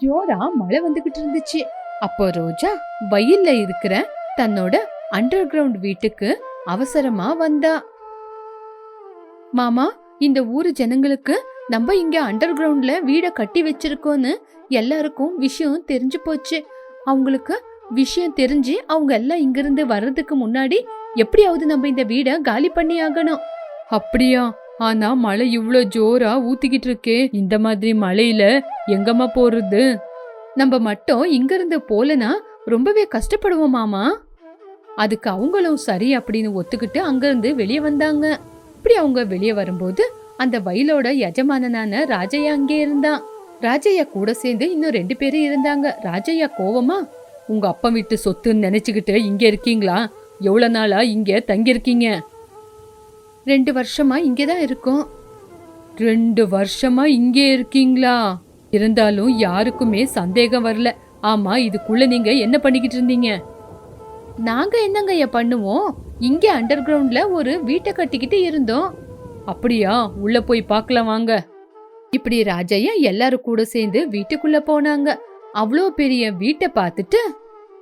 ஜோரா மழை வந்துகிட்டு இருந்துச்சு. அப்போ ரோஜா வயல்ல இருக்கிற தன்னோட அண்டர் கிரவுண்ட் வீட்டுக்கு அவசரமா வந்தா. மாமா இந்த ஊரு ஜனங்களுக்கு நம்ம இங்க அண்டர் கிரவுண்ட்ல வீட கட்டி வச்சிருக்கோன்னு எல்லாருக்கும் விஷயம் தெரிஞ்சு போச்சு. அவங்களுக்கு விஷயம் தெரிஞ்சு அவங்க எல்லாம் இங்கிருந்து வர்றதுக்கு முன்னாடி எப்படியாவது நம்ம இந்த வீட காலி பண்ணி ஆகணும். அப்படியா? ஆனா மழை இவ்வளோ ஜோரா ஊத்திக்கிட்டு இருக்கே. இந்த மாதிரி மழையில எங்கம்மா போறது? நம்ம மட்டும் இங்கிருந்து போலனா ரொம்பவே கஷ்டப்படுவோம் மாமா. அதுக்கு அவங்களும் சரி அப்படின்னு ஒத்துக்கிட்டு அங்கிருந்து வெளியே வந்தாங்க. இப்படி அவங்க வெளியே வரும்போது அந்த வயலோட எஜமானனான ராஜையா அங்கே இருந்தான். ராஜையா கூட சேர்ந்து இன்னும் ரெண்டு பேரும் இருந்தாங்க. ராஜையா கோவமா உங்க அப்பா வீட்டு சொத்துன்னு நினைச்சுக்கிட்டு இங்க இருக்கீங்களா? எவ்வளவு நாளா இங்க தங்கியிருக்கீங்க? ரெண்டு வருஷமா இங்கே தான் இருக்கோம். ரெண்டு வருஷமா இங்கே இருக்கீங்களா? இருந்தாலும் யாருக்குமே சந்தேகம் வரல. ஆமா இதுக்குள்ள நீங்க என்ன பண்ணிக்கிட்டு இருந்தீங்க? நாங்க என்னங்கய்யா பண்ணுவோம்? இங்கே அண்டர் கிரவுண்ட்ல ஒரு வீட்டை கட்டிக்கிட்டு இருந்தோம். அப்படியா? உள்ள போய் பார்க்கலாம் வாங்க. இப்படி ராஜையா எல்லாரும் கூட சேர்ந்து வீட்டுக்குள்ள போனாங்க. அவ்வளோ பெரிய வீட்டை பார்த்துட்டு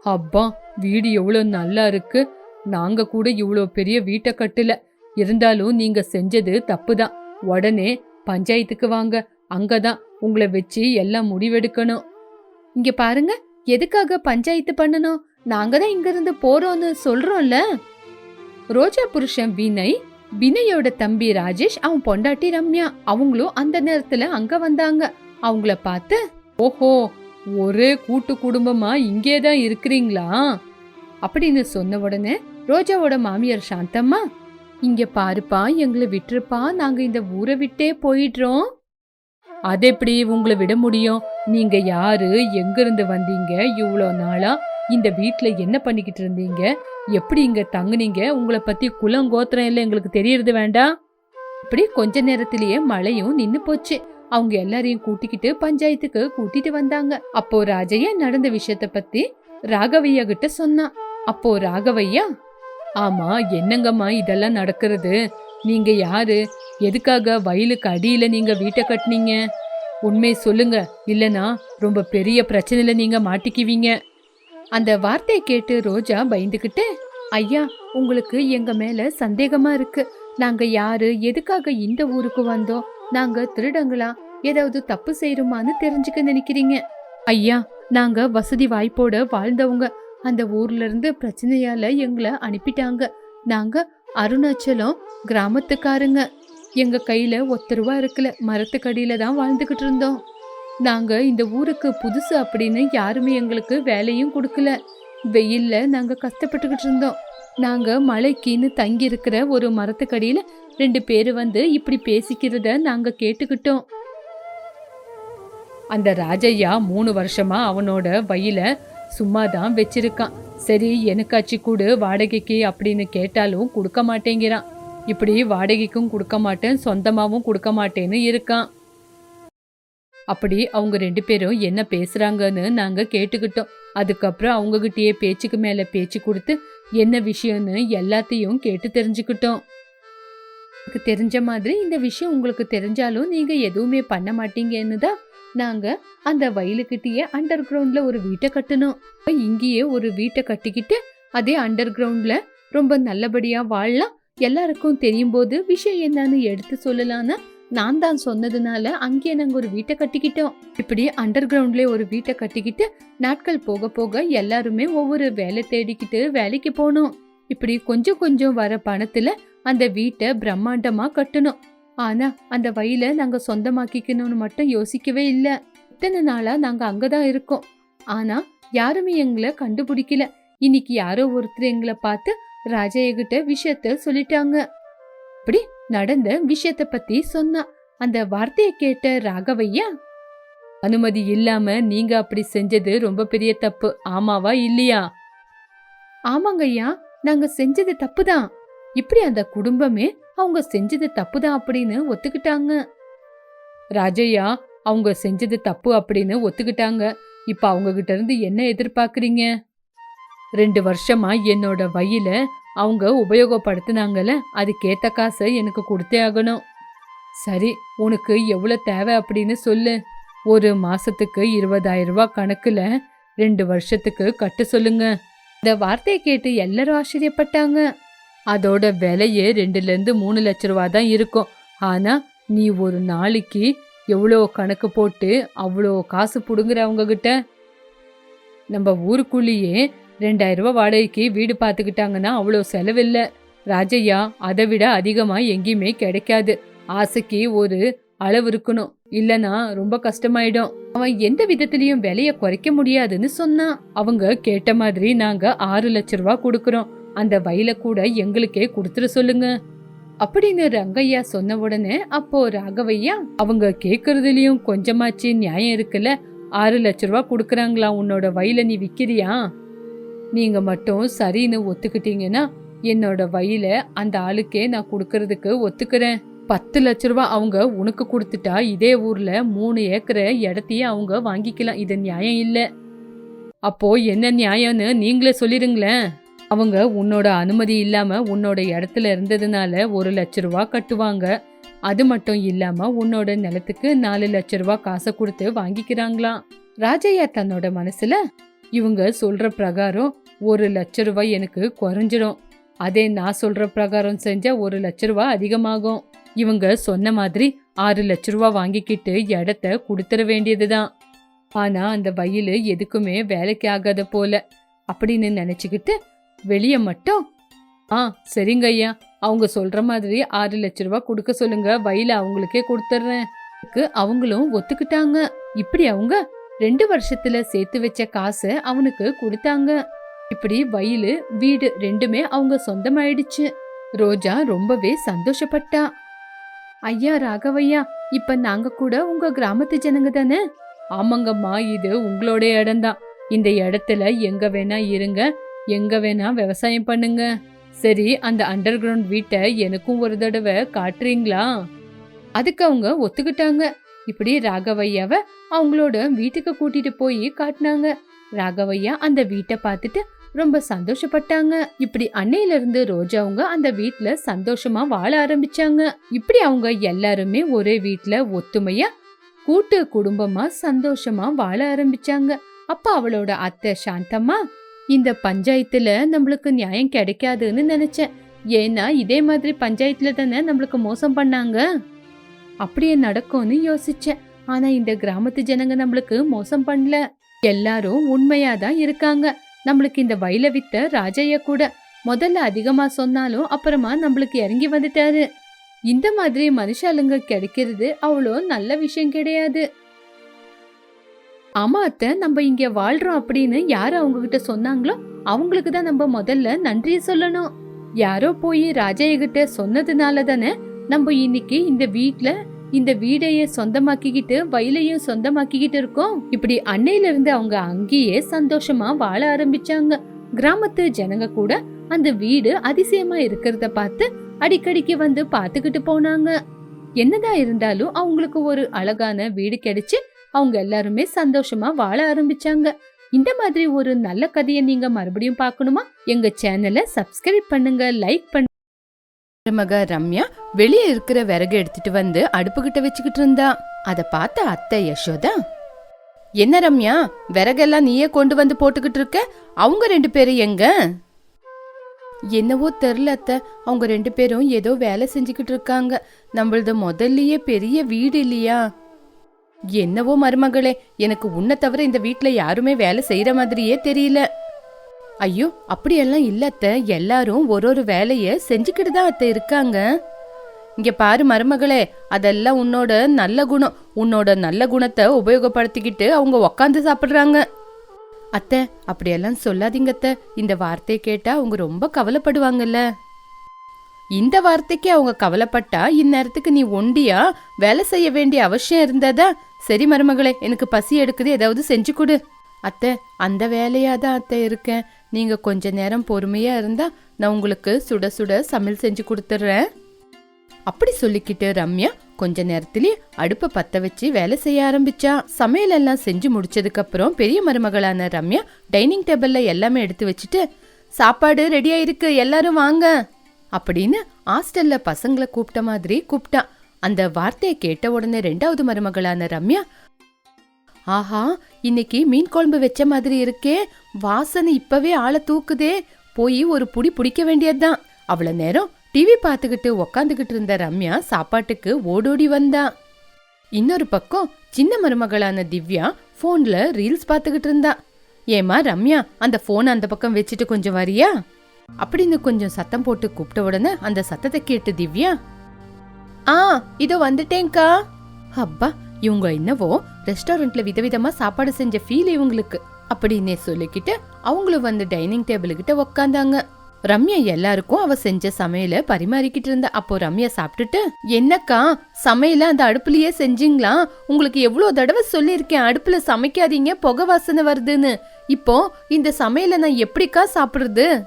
அப்பா வீடு எவ்வளோ நல்லா இருக்கு. நாங்க கூட இவ்வளோ பெரிய வீட்டை கட்டல. இருந்தாலும் நீங்க செஞ்சது தப்புதான். உடனே பஞ்சாயத்துக்கு வாங்க. அங்கதான் உங்களை வச்சு எல்லாம் முடிவெடுக்கணும். இங்க பாருங்க எதுக்காக பஞ்சாயத்து பண்ணணும்? நாங்க தான் இங்க இருந்து போறோம்னு சொல்றோம்ல. ரோஜா புருஷன் வினய் வினயோட தம்பி ராஜேஷ் அவன் பொண்டாட்டி ரம்யா அவங்களும் அந்த நேரத்துல அங்க வந்தாங்க. அவங்கள பார்த்து ஓஹோ ஒரே கூட்டு குடும்பமா இங்கே தான் இருக்கிறீங்களா? அப்படின்னு சொன்ன உடனே ரோஜாவோட மாமியார் சாந்தம்மா இங்க பாருப்பா எங்களை விட்டுருப்பா நாங்க இந்த ஊரை விட்டே போயிடுறோம். அது எப்படி உங்களை விட முடியும்? நீங்க யாரு? எங்க இருந்து வந்தீங்க? இவ்வளோ நாளா இந்த வீட்டில் என்ன பண்ணிக்கிட்டு இருந்தீங்க? எப்படி இங்க தங்குனீங்க? உங்களை பத்தி குலம் கோத்திரம் எல்லாம் எங்களுக்கு தெரியறது வேண்டாம் இப்படி கொஞ்ச நேரத்திலேயே மழையும் நின்னு போச்சு. அவங்க எல்லாரையும் கூட்டிக்கிட்டு பஞ்சாயத்துக்கு கூட்டிட்டு வந்தாங்க. அப்போ ராஜையா நடந்த விஷயத்த பத்தி ராகவையா கிட்ட சொன்னான். அப்போ ராகவையா ஆமா என்னங்கம்மா இதெல்லாம் நடக்கிறது? நீங்க யாரு? எதுக்காக வயலுக்கு அடியில நீங்க வீட்டை கட்டுனீங்க? உண்மை சொல்லுங்க. இல்லனா ரொம்ப பெரிய பிரச்சனையில நீங்க மாட்டிக்குவீங்க. அந்த வார்த்தையை கேட்டு ரோஜா பயந்துகிட்டு ஐயா உங்களுக்கு எங்க மேல சந்தேகமா இருக்கு. நாங்க யாரு? எதுக்காக இந்த ஊருக்கு வந்தோம்? நாங்க திருடங்களா? ஏதாவது தப்பு செய்யறோமான்னு தெரிஞ்சுக்க நினைக்கிறீங்க. ஐயா நாங்க வசதி வாய்ப்போட வாழ்ந்தவங்க. அந்த ஊர்லேருந்து பிரச்சனையால் எங்களை அனுப்பிட்டாங்க. நாங்கள் அருணாச்சலம் கிராமத்துக்காரங்க. எங்கள் கையில் ஒத்த ரூபா இருக்கல மரத்துக்கடியில் தான் வாழ்ந்துக்கிட்டு இருந்தோம். நாங்கள் இந்த ஊருக்கு புதுசு அப்படின்னு யாருமே எங்களுக்கு வேலையும் கொடுக்கல. வெயிலில் நாங்கள் கஷ்டப்பட்டுக்கிட்டு இருந்தோம். நாங்கள் மலைக்கின்னு தங்கியிருக்கிற ஒரு மரத்துக்கடியில் ரெண்டு பேர் வந்து இப்படி பேசிக்கிறத நாங்கள் கேட்டுக்கிட்டோம். அந்த ராஜையா மூணு வருஷமா அவனோட வயலை சும்மா தான் வச்சிருக்கான். சரி எனக்காச்சு கூடு வாடகைக்கு அப்படின்னு கேட்டாலும் கொடுக்க மாட்டேங்கிறான். இப்படி வாடகைக்கும் கொடுக்க மாட்டேன் சொந்தமாவும் கொடுக்க மாட்டேன்னு இருக்கான். அப்படி அவங்க ரெண்டு பேரும் என்ன பேசுறாங்கன்னு நாங்க கேட்டுக்கிட்டோம். அதுக்கப்புறம் அவங்ககிட்டயே பேச்சுக்கு மேல பேச்சு கொடுத்து என்ன விஷயம்னு எல்லாத்தையும் கேட்டு தெரிஞ்சுக்கிட்டோம். எனக்கு தெரிஞ்ச மாதிரி இந்த விஷயம் உங்களுக்கு தெரிஞ்சாலும் நீங்க எதுவுமே பண்ண மாட்டீங்கன்னு தான் நாங்க அந்த வயலுக்கிட்டயே அண்டர் கிரவுண்ட்ல ஒரு வீட்டை கட்டணும் இங்கேயே ஒரு வீட்டை கட்டிக்கிட்டு அதே அண்டர் கிரவுண்ட்ல ரொம்ப நல்லபடியா வாழலாம். எல்லாருக்கும் தெரியும் போது விஷயம் என்னன்னு எடுத்து சொல்லலாம்னு நான் தான் சொன்னதுனால அங்கேயே நாங்க ஒரு வீட்டை கட்டிக்கிட்டோம். இப்படி அண்டர் கிரவுண்ட்லயே ஒரு வீட்டை கட்டிக்கிட்டு நாட்கள் போக போக எல்லாருமே ஒவ்வொரு வேலை தேடிக்கிட்டு வேலைக்கு போனோம். இப்படி கொஞ்சம் கொஞ்சம் வர பணத்துல அந்த வீட்டை பிரம்மாண்டமா கட்டணும் ஆனா அந்த வயலை நாங்க சொந்தமாக்கிக்கணும்னு மட்டும் யோசிக்கவே இல்ல. இத்தனை நாளா நாங்க அங்கதான் இருக்கோம். ஆனா யாருமே எங்களை கண்டுபிடிக்கல. இன்னைக்கு யாரோ ஒருத்தர் எங்களை பார்த்து ராஜையகிட்ட விஷயத்த சொல்லிட்டாங்க. இப்படி நடந்த விஷயத்த பத்தி சொன்னா. அந்த வார்த்தையை கேட்ட ராகவையா? அனுமதி இல்லாம நீங்க அப்படி செஞ்சது ரொம்ப பெரிய தப்பு. ஆமாவா இல்லையா? ஆமாங்கய்யா. நாங்க செஞ்சது தப்புதான். இப்படி அந்த குடும்பமே அவங்க செஞ்சது தப்புதான் அப்படின்னு ஒத்துக்கிட்டாங்க. ராஜையா அவங்க செஞ்சது தப்பு அப்படின்னு ஒத்துக்கிட்டாங்க. இப்ப அவங்க கிட்ட இருந்து என்ன எதிர்பார்க்கறீங்க? ரெண்டு வருஷமா என்னோட வயல அவங்க உபயோகப்படுத்தினாங்கல்ல அதுக்கேத்த காசை எனக்கு கொடுத்தே ஆகணும். சரி உனக்கு எவ்வளவு தேவை அப்படின்னு சொல்லு. ஒரு மாசத்துக்கு இருபதாயிரம் ரூபாய் கணக்குல ரெண்டு வருஷத்துக்கு கட்ட சொல்லுங்க. இந்த வார்த்தையை கேட்டு எல்லாரும் ஆச்சரியப்பட்டாங்க. அதோட விலையே ரெண்டுலேருந்து மூணு லட்ச ரூபா தான் இருக்கும். ஆனால் நீ ஒரு நாளைக்கு எவ்வளோ கணக்கு போட்டு அவ்வளோ காசு பிடுங்குறவங்க கிட்ட நம்ம ஊருக்குள்ளேயே ரெண்டாயிரம் ரூபா வாடகைக்கு வீடு பார்த்துக்கிட்டாங்கன்னா அவ்வளோ செலவில்லை. ராஜையா அதை விட அதிகமாக எங்கேயுமே கிடைக்காது. ஆசைக்கு ஒரு அளவு இருக்கணும். இல்லனா ரொம்ப கஷ்டமாயிடும். அவன் எந்த விதத்திலையும் விலைய குறைக்க முடியாதுன்னு சொன்னான். அவங்க கேட்ட மாதிரி நாங்க ஆறு லட்ச ரூபா கொடுக்கறோம். அந்த வயல கூட எங்களுக்கே கொடுத்துட சொல்லுங்க. அப்படின்னு ரங்கையா சொன்ன உடனே அப்போ ராகவையா அவங்க கேக்குறதுலயும் கொஞ்சமாச்சு நியாயம் இருக்குல்ல? ஆறு லட்ச ரூபா கொடுக்கறாங்களா? உன்னோட வயல நீ விக்கிறியா? நீங்க மட்டும் சரின்னு ஒத்துக்கிட்டீங்கன்னா என்னோட வயல அந்த ஆளுக்கே நான் கொடுக்கறதுக்கு ஒத்துக்கிறேன். பத்து லட்ச ரூபா அவங்க உனக்கு கொடுத்துட்டா இதே ஊர்ல மூணு ஏக்கரை இடத்தையே அவங்க வாங்கிக்கலாம். இது நியாயம் இல்ல. அப்போ என்ன நியாயம்னு நீங்களே சொல்லிடுங்களேன் அவங்க உன்னோட அனுமதி இல்லாம உன்னோட இடத்துல இருந்ததுனால ஒரு லட்ச ரூபா கட்டுவாங்க. அது மட்டும் இல்லாம உன்னோட நிலத்துக்கு நாலு லட்ச ரூபா காசை கொடுத்து வாங்கிக்கிறாங்களாம். ராஜையா தன்னோட மனசுல இவங்க சொல்ற பிரகாரம் ஒரு லட்ச ரூபாய் எனக்கு குறைஞ்சிடும் அதே நான் சொல்ற பிரகாரம் செஞ்சா ஒரு லட்ச ரூபா அதிகமாகும். இவங்க சொன்ன மாதிரி ஆறு லட்ச ரூபா வாங்கிக்கிட்டு இடத்த கொடுத்துட வேண்டியதுதான். ஆனா அந்த வயல் எதுக்குமே வேலைக்கு ஆகாத போல. அப்படின்னு நினைச்சுக்கிட்டு வெளிய மட்டும்? ஆ சரிங்க ஐயா. அவங்க சொல்ற மாதிரி ஆறு லட்ச ரூபாய் கொடுக்க சொல்லுங்க. வயல அவங்களுக்கே கொடுத்துட்றேன் அவங்களும் ஒத்துக்கிட்டாங்க. இப்படி அவங்க ரெண்டு வருஷத்துல சேர்த்து வச்ச காசை அவனுக்கு கொடுத்தாங்க. இப்படி வயலு வீடு ரெண்டுமே அவங்க சொந்தமாயிடுச்சு. ரோஜா ரொம்பவே சந்தோஷப்பட்டா. ஐயா ராகவையா இப்ப நாங்க கூட உங்க கிராமத்து ஜனங்க தானே? ஆமாங்கம்மா இது உங்களோட இடம்தான். இந்த இடத்துல எங்க வேணா இருங்க. எங்க வேணா விவசாயம் பண்ணுங்க. சரி அந்த அண்டர் கிரவுண்ட் வீட்டை எனக்கும் ஒரு தடவை காட்டுறீங்களா? அதுக்கு அவங்க ஒத்துக்கிட்டாங்க. இப்படி ராகவையாவை அவங்களோட வீட்டுக்கு கூட்டிட்டு போய் காட்டினாங்க. ராகவையா அந்த வீட்டை பார்த்துட்டு ரொம்ப சந்தோஷப்பட்டாங்க. இப்படி அன்னையில இருந்து ரோஜாவுங்க அந்த வீட்டுல சந்தோஷமா வாழ ஆரம்பிச்சாங்க. இப்படி அவங்க எல்லாருமே ஒரே வீட்டுல ஒத்துமையா கூட்டு குடும்பமா சந்தோஷமா வாழ ஆரம்பிச்சாங்க. அப்ப அவளோட அத்தை சாந்தம்மா இந்த பஞ்சாயத்துல நம்மளுக்கு நியாயம் கிடைக்காதுன்னு நினைச்சேன். ஏன்னா இதே மாதிரி பஞ்சாயத்துல தானே நம்மளுக்கு மோசம் பண்ணாங்க? அப்படியே நடக்கும்னு யோசிச்சேன். ஆனா இந்த கிராமத்து ஜனங்க நம்மளுக்கு மோசம் பண்ணல. எல்லாரும் உண்மையா தான் இருக்காங்க. நம்மளுக்கு இந்த வயல வித்த ராஜைய கூட முதல்ல அதிகமா சொன்னாலும் அப்புறமா நம்மளுக்கு இறங்கி வந்துட்டாரு. இந்த மாதிரி மனுஷாளுங்க கிடைக்கிறது அவ்வளோ நல்ல விஷயம் கிடையாது. ஆமா அத்தை நம்ம இங்க வாழ்றோம் அப்படின்னு யாரு அவங்க கிட்ட சொன்னாங்களோ அவங்களுக்கு தான் நம்ம முதல்ல நன்றி சொல்லணும். யாரோ போய் ராஜைய கிட்ட சொன்னதுனால தானே நம்ம இன்னைக்கு இந்த வீட்ல இந்த வீடையே சொந்தமாக்கிக்கிட்டு வயலையும் சொந்தமாக்கிக்கிட்டு இருக்கோம். இப்படி அன்னையில இருந்து அவங்க அங்கேயே சந்தோஷமா வாழ ஆரம்பிச்சாங்க. கிராமத்து ஜனங்க கூட அந்த வீடு அதிசயமா இருக்கிறத பார்த்து அடிக்கடிக்கு வந்து பார்த்துக்கிட்டு போனாங்க. என்னதான் இருந்தாலும் அவங்களுக்கு ஒரு அழகான வீடு கிடைச்சு அவங்க எல்லாருமே சந்தோஷமா வாழ ஆரம்பிச்சாங்க. இந்த மாதிரி ஒரு நல்ல கதையை நீங்க மறுபடியும் பார்க்கணுமா? எங்க சேனலை சப்ஸ்கிரைப் பண்ணுங்க லைக் பண்ணுங்க மக ரம்யா வெளியே இருக்கிற விறகு எடுத்துட்டு வந்து அடுப்புகிட்ட வச்சுக்கிட்டு இருந்தா. அத பார்த்த அத்தை யசோதா என்ன ரம்யா விறகெல்லாம் நீயே கொண்டு வந்து போட்டுக்கிட்டு இருக்க? அவங்க ரெண்டு பேரும் எங்க? என்னவோ தெரில அத்தை அவங்க ரெண்டு பேரும் ஏதோ வேலை செஞ்சுக்கிட்டு இருக்காங்க. நம்மளது முதல்லயே பெரிய வீடு இல்லையா? என்னவோ மருமகளே எனக்கு உன்னை தவிர இந்த வீட்ல யாருமே வேலை செய்யற மாதிரியே தெரியல. ஐயோ அப்படியெல்லாம் இல்ல அத்தை. எல்லாரும் ஒரு ஒரு வேலைய செஞ்சுக்கிட்டு தான் அத்தை இருக்காங்க. இங்க பாரு மருமகளே அதெல்லாம் உன்னோட நல்ல குணம். உன்னோட நல்ல குணத்தை உபயோகப்படுத்திக்கிட்டு அவங்க உக்காந்து சாப்பிடுறாங்க. அத்தை அப்படியெல்லாம் சொல்லாதீங்க அத்தை. இந்த வார்த்தையை கேட்டா அவங்க ரொம்ப கவலைப்படுவாங்கல்ல. இந்த வார்த்தைக்கு அவங்க கவலைப்பட்டா இந்நேரத்துக்கு நீ ஒண்டியா வேலை செய்ய வேண்டிய அவசியம் இருந்ததா? சரி மருமகளே எனக்கு பசி எடுக்குது ஏதாவது செஞ்சு கொடு. அத்தை அந்த வேலையாக தான் அத்தை இருக்கேன். நீங்கள் கொஞ்ச நேரம் பொறுமையாக இருந்தால் நான் உங்களுக்கு சுட சுட சமையல் செஞ்சு கொடுத்துட்றேன் அப்படி சொல்லிக்கிட்டு ரம்யா கொஞ்ச நேரத்திலேயே அடுப்பை பற்ற வச்சு வேலை செய்ய ஆரம்பிச்சா. சமையல் எல்லாம் செஞ்சு முடிச்சதுக்கப்புறம் பெரிய மருமகளான ரம்யா டைனிங் டேபிளில் எல்லாமே எடுத்து வச்சுட்டு சாப்பாடு ரெடியாக இருக்கு எல்லாரும் வாங்க. அப்படின்னு ஹாஸ்டலில் பசங்களை கூப்பிட்ட மாதிரி கூப்பிட்டா. அந்த வார்த்தையை கேட்ட உடனே ரெண்டாவது மருமகளான ரம்யா ஆஹா இன்னைக்கு மீன் குழம்பு வச்ச மாதிரி இருக்கே வாசனை இப்பவே ஆளை தூக்குதே போய் ஒரு புடி பிடிக்க வேண்டியதுதான். அவ்வளோ நேரம் டிவி பார்த்துக்கிட்டு உக்காந்துக்கிட்டு இருந்த ரம்யா சாப்பாட்டுக்கு ஓடோடி வந்தா. இன்னொரு பக்கம் சின்ன மருமகளான திவ்யா ஃபோனில் ரீல்ஸ் பார்த்துக்கிட்டு இருந்தா. ஏமா ரம்யா அந்த ஃபோனை அந்த பக்கம் வச்சுட்டு கொஞ்சம் வரியா? அப்படின்னு கொஞ்சம் சத்தம் போட்டு கூப்பிட்ட உடனே அந்த சத்தத்தை கேட்டு திவ்யா ஆ இதோ வந்துட்டேங்க்கா அப்பா இவங்க என்னவோ ரெஸ்டாரண்ட்ல விதவிதமா சாப்பாடு செஞ்ச ஃபீல் இவங்களுக்கு. அப்படின்னே சொல்லிக்கிட்டு அவங்களும் வந்து டைனிங் டேபிள் கிட்ட உக்காந்தாங்க. ரம்யா எல்லாருக்கும் அவ செஞ்ச சமையல பரிமாறிக்கிட்டு இருந்தா. அப்போ ரம்யா சாப்பிட்டுட்டு என்னக்கா சமையல அந்த அடுப்புலயே செஞ்சீங்களா? உங்களுக்கு எவ்வளவு தடவை சொல்லியிருக்கேன் அடுப்புல சமைக்காதீங்க புகை வாசனை வருதுன்னு. இப்போ இந்த சமையல நான் எப்படிக்கா சாப்பிடுறது?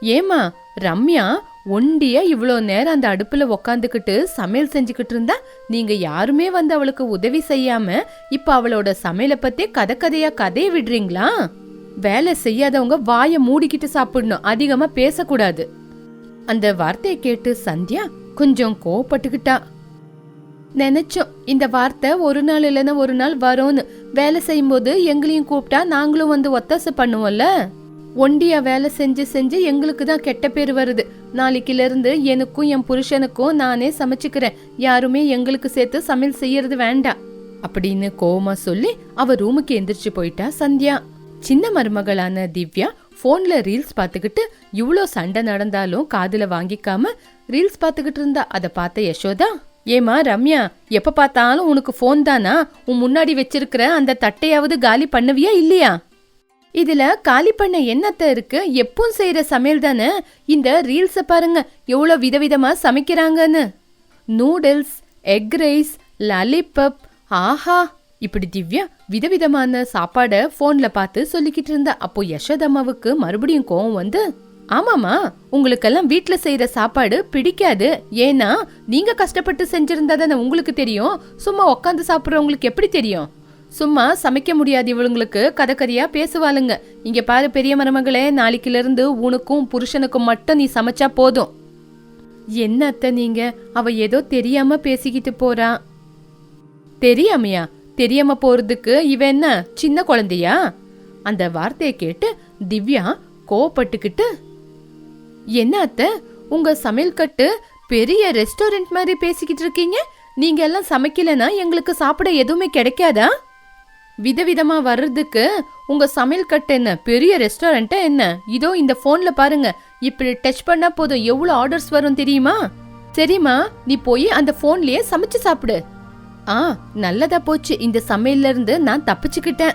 ஏமா ரம்யா ஒண்டியா இவ்வளோ நேரம் அந்த அடுப்பில் உக்காந்துக்கிட்டு சமையல் செஞ்சுக்கிட்டு இருந்தா நீங்க யாருமே வந்து அவளுக்கு உதவி செய்யாம இப்ப அவளோட சமையலை பத்தி கதை கதையா கதையை விடுறீங்களா? வேலை செய்யாதவங்க வாயை மூடிக்கிட்டு சாப்பிடணும். அதிகமா பேசக்கூடாது. அந்த வார்த்தையை கேட்டு சந்தியா கொஞ்சம் கோவப்பட்டுக்கிட்டா. நினைச்சோம் இந்த வார்த்தை ஒரு நாள் இல்லைன்னா ஒரு நாள் வரும்னு. வேலை செய்யும்போது எங்களையும் கூப்பிட்டா நாங்களும் வந்து ஒத்தாசை பண்ணுவோம்ல? ஒண்டியா வேலை செஞ்சு செஞ்சு எங்களுக்கு தான் கெட்ட பேர் வருது. நாளைக்கிலிருந்து எனக்கும் என் புருஷனுக்கும் நானே சமைச்சுக்கிறேன். யாருமே எங்களுக்கு சேர்த்து சமையல் செய்யறது வேண்டாம். அப்படின்னு கோவமா சொல்லி அவ ரூமுக்கு எந்திரிச்சு போயிட்டா சந்தியா. சின்ன மருமகளான திவ்யா போன்ல ரீல்ஸ் பார்த்துக்கிட்டு இவ்ளோ சண்டை நடந்தாலும் காதுல வாங்கிக்காம ரீல்ஸ் பார்த்துக்கிட்டு இருந்தா. அதை பார்த்த யசோதா ஏமா ரம்யா எப்ப பார்த்தாலும் உனக்கு ஃபோன் தானா? உன் முன்னாடி வச்சிருக்கிற அந்த தட்டையாவது காலி பண்ணுவியா இல்லையா? இதுல காலி பண்ண என்னத்த இருக்கு. எப்பவும் செய்யற சமையல் தானே? இந்த ரீல்ஸ பாருங்க. எவ்வளவு விதவிதமா சமைக்கிறாங்கன்னு. நூடுல்ஸ் எக் ரைஸ் லாலிபப் ஆஹா. இப்படி திவ்யா விதவிதமான சாப்பாட போன்ல பார்த்து சொல்லிக்கிட்டு இருந்த. அப்போ யசோதம்மாவுக்கு மறுபடியும் கோவம் வந்து ஆமாமா உங்களுக்கெல்லாம் வீட்ல செய்யற சாப்பாடு பிடிக்காது. ஏன்னா நீங்க கஷ்டப்பட்டு செஞ்சிருந்தா தானே உங்களுக்கு தெரியும். சும்மா உட்காந்து சாப்பிடுறவங்களுக்கு எப்படி தெரியும்? சும்மா சமைக்க முடியாது இவளுங்களுக்கு. கதை கதையா பேசுவாளுங்க. இங்க பாரு பெரிய மருமகளே நாளைக்குல இருந்து உனக்கும் புருஷனுக்கும் மட்டும் நீ சமைச்சா போதும். என்ன அத்தை நீங்க? அவ ஏதோ தெரியாம பேசிக்கிட்டு போறா. தெரியாமையா? தெரியாம போறதுக்கு இவ என்ன சின்ன குழந்தையா? அந்த வார்த்தையை கேட்டு திவ்யா கோவப்பட்டுக்கிட்டு என்ன அத்தை உங்க சமையல் கட்டு பெரிய ரெஸ்டாரண்ட் மாதிரி பேசிக்கிட்டு இருக்கீங்க? நீங்க எல்லாம் சமைக்கலனா எங்களுக்கு சாப்பிட எதுவுமே கிடைக்காதா? விதவிதமா வர்றதுக்கு உங்க சமையல் கட்டு என்ன? பெரிய ரெஸ்டாரண்ட்டா என்ன? இதோ இந்த போன்ல பாருங்க. இப்படி டச் பண்ணா போதும். எவ்வளவு ஆர்டர்ஸ் வரும் தெரியுமா? சரிம்மா நீ போய் அந்த போன்லயே சமைச்சு சாப்பிடு. ஆ நல்லதா போச்சு. இந்த சமையல்ல இருந்து நான் தப்பிச்சுக்கிட்டேன்.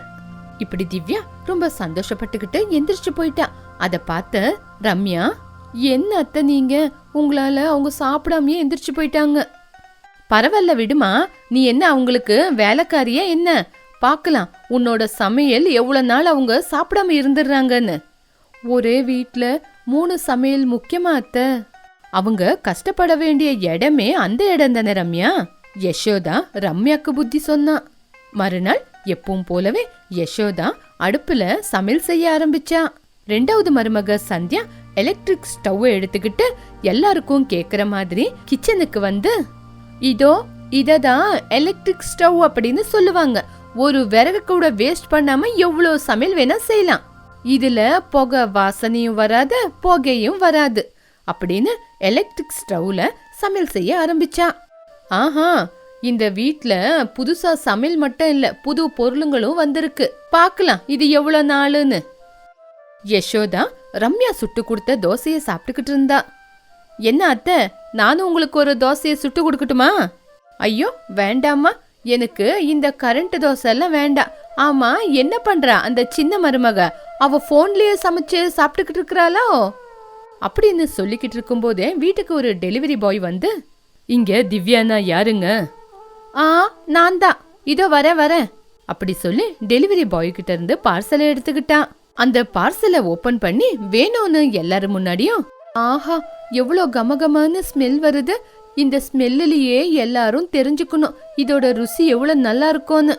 இப்படி திவ்யா ரொம்ப சந்தோஷப்பட்டுக்கிட்டு எந்திரிச்சு போயிட்டா. அத பார்த்த ரம்யா என்ன அத்தை நீங்க? உங்களால அவங்க சாப்பிடாமயே எந்திரிச்சு போயிட்டாங்க. பரவாயில்ல விடுமா. நீ என்ன அவங்களுக்கு வேலைக்காரியா என்ன? பார்க்கலாம் உன்னோட சமையல் எவ்வளோ நாள் அவங்க சாப்பிடாம இருந்துடுறாங்கன்னு. ஒரே வீட்டில் மூணு சமையல் முக்கியமா அத்தை? அவங்க கஷ்டப்பட வேண்டிய இடமே அந்த இடம் தானே ரம்யா? யசோதா ரம்யாக்கு புத்தி சொன்னான் மறுநாள் எப்பவும் போலவே யசோதா அடுப்புல சமையல் செய்ய ஆரம்பிச்சா. ரெண்டாவது மருமக சந்தியா எலக்ட்ரிக் ஸ்டவ் எடுத்துக்கிட்டு எல்லாருக்கும் கேக்குற மாதிரி கிச்சனுக்கு வந்து இதோ இததான் எலக்ட்ரிக் ஸ்டவ் அப்படின்னு சொல்லுவாங்க. ஒரு விறகு கூட வேஸ்ட் பண்ணாம எவ்வளவு சமையல் வேணா செய்யலாம். இதுல புகை வாசனையும் வராது புகையும் வராது அப்படின்னு எலக்ட்ரிக் ஸ்டவ்ல சமையல் செய்ய ஆரம்பிச்சா. ஆஹா இந்த வீட்ல புதுசா சமையல் மட்டும் இல்ல புது பொருளுங்களும் வந்திருக்கு. பார்க்கலாம் இது எவ்வளவு நாளுன்னு. யசோதா ரம்யா சுட்டு கொடுத்த தோசையை சாப்பிட்டுக்கிட்டு இருந்தா. என்ன அத்தை நானும் உங்களுக்கு ஒரு தோசையை சுட்டு கொடுக்கட்டுமா? ஐயோ வேண்டாம்மா. எனக்கு இந்த கரண்ட் தோசை எல்லாம் வேண்டாம். ஆமா என்ன பண்றா அந்த சின்ன மருமக? அவ போன்லயே சமைச்சு சாப்பிட்டுக்கிட்டு இருக்கிறாளோ? அப்படின்னு சொல்லிக்கிட்டு இருக்கும்போதே வீட்டுக்கு ஒரு டெலிவரி பாய் வந்து இங்க திவ்யானா யாருங்க? ஆ நான் தான். இதோ வர வரேன். அப்படி சொல்லி டெலிவரி பாய் கிட்ட இருந்து பார்சலை எடுத்துக்கிட்டான் அந்த பார்சலை ஓபன் பண்ணி வேணும்னு எல்லாரும் முன்னாடியும் ஆஹா எவ்வளோ கமகமான ஸ்மெல் வருது. இந்த ஸ்மெல்லிலேயே எல்லாரும் தெரிஞ்சுக்கணும். இதோட ருசி எவ்வளவு நல்லா இருக்கும்னு.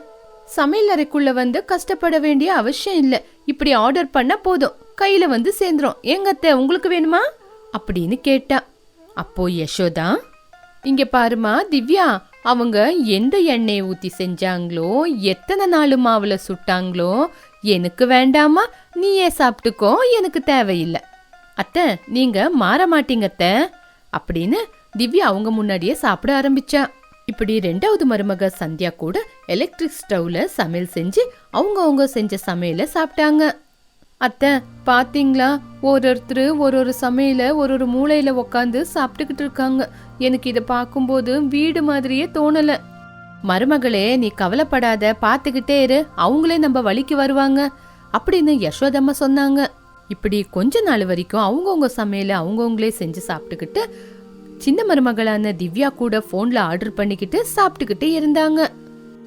சமையல் அறைக்குள்ள வந்து கஷ்டப்பட வேண்டிய அவசியம் இல்ல. இப்படி ஆர்டர் பண்ண போதும். கையில வந்து சேர்ந்துரும். ஏங்க அத்தை உங்களுக்கு வேணுமா? அப்படின்னு கேட்டா. அப்போ யசோதா இங்க பாருமா திவ்யா அவங்க எந்த எண்ணெயை ஊத்தி செஞ்சாங்களோ எத்தனை நாள் மாவுல சுட்டாங்களோ எனக்கு வேண்டாமா நீயே சாப்பிட்டுக்கோ எனக்கு தேவையில்லை. அத்தை நீங்க மாற மாட்டீங்க அத்தை அப்படின்னு திவ்யா அவங்க முன்னாடியே சாப்பிட ஆரம்பிச்சா. இப்படி ரெண்டாவது மருமக சந்தியா கூட எலக்ட்ரிக் ஸ்டவ்ல சமையல் செஞ்சு அவங்க அவங்க செஞ்ச சமையல சாப்பிட்டாங்க. அத்தை பாத்தீங்களா? ஒரு ஒருத்தர் ஒரு ஒரு சமையல ஒரு ஒரு மூளையில உக்காந்து சாப்பிட்டுக்கிட்டு இருக்காங்க. எனக்கு இதை பார்க்கும்போது வீடு மாதிரியே தோணல. மருமகளே நீ கவலைப்படாத பார்த்துக்கிட்டே இரு. அவங்களே நம்ம வழிக்கு வருவாங்க அப்படின்னு யசோதம்மா சொன்னாங்க. இப்படி கொஞ்ச நாள் வரைக்கும் அவங்கவுங்க சமையல அவங்கவுங்களே செஞ்சு சாப்பிட்டுக்கிட்டு சின்ன மருமகளான திவ்யா கூட போன்ல ஆர்டர் பண்ணிக்கிட்டு சாப்பிட்டுக்கிட்டே இருந்தாங்க.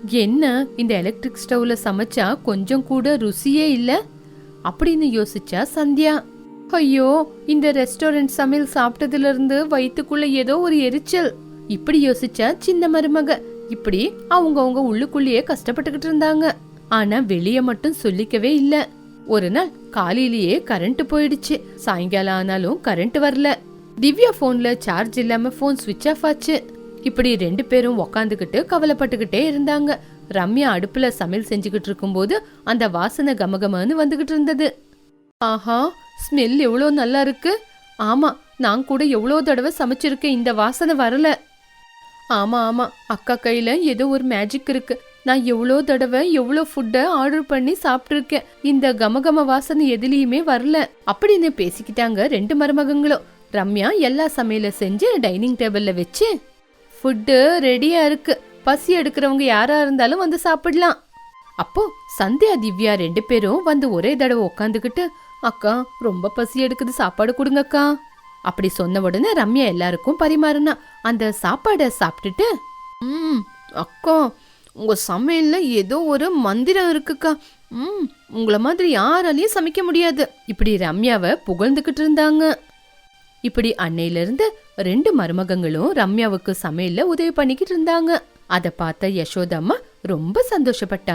என்ன இந்த எலக்ட்ரிக் ஸ்டவ்ல சமைச்சா கொஞ்சம் கூட ருசியே இல்ல? அப்படின்னு யோசிச்சா சந்தியா. ஐயோ இந்த ரெஸ்டாரண்ட் சமையல் சாப்பிட்டதுல இருந்து வயிற்றுக்குள்ள ஏதோ ஒரு எரிச்சல். இப்படி யோசிச்சா சின்ன மருமக. இப்படி அவங்கவுங்க உள்ளுக்குள்ளேயே கஷ்டப்பட்டுக்கிட்டு இருந்தாங்க. ஆனா வெளிய மட்டும் சொல்லிக்கவே இல்ல. ஒரு நாள் காலையிலேயே கரண்ட் போயிடுச்சு. சாயங்காலம் ஆனாலும் கரண்ட் வரல. திவ்யா ஃபோனில் சார்ஜ் இல்லாமல் ஃபோன் சுவிட்ச் ஆஃப் ஆச்சு. இப்படி ரெண்டு பேரும் உக்காந்துக்கிட்டு கவலைப்பட்டுக்கிட்டே இருந்தாங்க. ரம்யா அடுப்புல சமையல் செஞ்சுக்கிட்டு இருக்கும்போது அந்த வாசனை கமகமன்னு வந்துகிட்டு இருந்தது. ஆஹா ஸ்மெல் எவ்வளோ நல்லா இருக்கு. ஆமா நான் கூட எவ்வளோ தடவை சமைச்சிருக்கேன் இந்த வாசனை வரல. ஆமா ஆமா அக்கா கையில ஏதோ ஒரு மேஜிக் இருக்கு. நான் எவ்வளோ தடவை எவ்வளோ ஃபுட்டை ஆர்டர் பண்ணி சாப்பிட்ருக்கேன் இந்த கமகம வாசனை எதுலேயுமே வரல. அப்படின்னு பேசிக்கிட்டாங்க ரெண்டு மருமகங்களும். ரம்யா எல்லா சமையலும் செஞ்சு டைனிங் டேபிளில் வச்சு ஃபுட்டு ரெடியாக இருக்கு. பசி எடுக்கிறவங்க யாராக இருந்தாலும் வந்து சாப்பிடலாம். அப்போ சந்தியா திவ்யா ரெண்டு பேரும் வந்து ஒரே தடவை உக்காந்துக்கிட்டு அக்கா ரொம்ப பசி எடுக்குது சாப்பாடு கொடுங்கக்கா. அப்படி சொன்ன உடனே ரம்யா எல்லாருக்கும் பரிமாறினா அந்த சாப்பாடை சாப்பிட்டுட்டு ம் அக்கா உங்கள் சமையலில் ஏதோ ஒரு மந்திரம் இருக்குக்கா. ம் உங்களை மாதிரி யாராலையும் சமைக்க முடியாது. இப்படி ரம்யாவை புகழ்ந்துக்கிட்டு இருந்தாங்க. இப்படி அன்னையிலிருந்து ரெண்டு மருமகங்களும் ரம்யாவுக்கு சமையல்ல உதவி பண்ணிக்கிட்டு இருந்தாங்க. அதை பார்த்த யசோதம்மா ரொம்ப சந்தோஷப்பட்டாங்க.